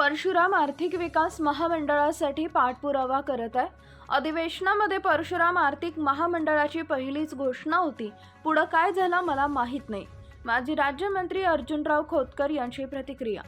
परशुराम आर्थिक विकास महामंडळासाठी पाठपुरावा करत आहे. अधिवेशनामध्ये परशुराम आर्थिक महामंडळाची पहिलीच घोषणा होती. पुढं काय झालं मला माहीत नाही. माजी राज्यमंत्री अर्जुनराव खोतकर यांची प्रतिक्रिया.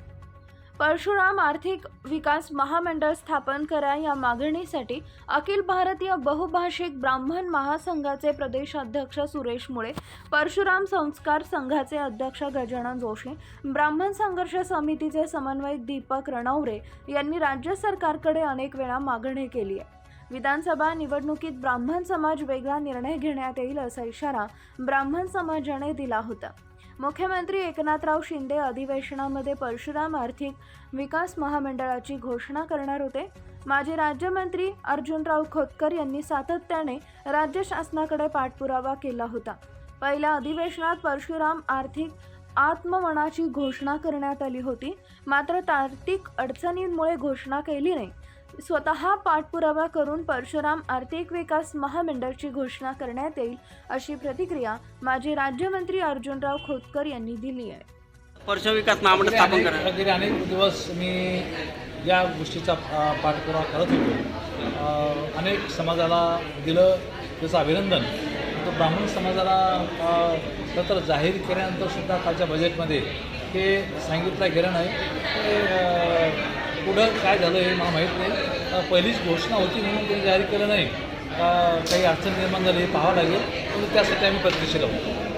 परशुराम आर्थिक विकास महामंडळ स्थापन करा या मागणीसाठी अखिल भारतीय बहुभाषिक ब्राह्मण महासंघाचे प्रदेशाध्यक्ष सुरेश मुळे परशुराम संस्कार संघाचे अध्यक्ष गजानन जोशी ब्राह्मण संघर्ष समितीचे समन्वयक दीपक रणवरे यांनी राज्य सरकारकडे अनेक वेळा मागणी केली आहे. विधानसभा निवडणुकीत ब्राह्मण समाज वेगळा निर्णय घेण्यात येईल असा इशारा ब्राह्मण समाजाने दिला होता. मुख्यमंत्री एकनाथराव शिंदे अधिवेशनामध्ये परशुराम आर्थिक विकास महामंडळाची घोषणा करणार होते. माजी राज्यमंत्री अर्जुनराव खोतकर यांनी सातत्याने राज्य शासनाकडे पाठपुरावा केला होता. पहिल्या अधिवेशनात परशुराम आर्थिक आत्मवनाची घोषणा करण्यात आली होती. मात्र तार्तिक अडचणींमुळे घोषणा केली नाही. स्वतः पाठपुरावा करून परशुराम आर्थिक विकास महामंडळची घोषणा करण्यात येईल अशी प्रतिक्रिया माजी राज्यमंत्री अर्जुनराव खोतकर यांनी दिली आहे. परशु विकास महामंडळ स्थापन करा गेले अनेक दिवस मी या गोष्टीचा पाठपुरावा करत होतो. अनेक समाजाला दिलं त्याचं अभिनंदन. तो ब्राह्मण समाजाला तर जाहीर केल्यानंतर सुद्धा कालच्या बजेटमध्ये हे सांगितलं गेलं नाही. पुढं काय झालं हे मला माहीत नाही. पहिलीच घोषणा होती म्हणून त्यांनी जाहीर केलं नाही. काही अडचण निर्माण झाली हे पाहावं लागेल. पण त्यासाठी आम्ही प्रतीक्षेत आहोत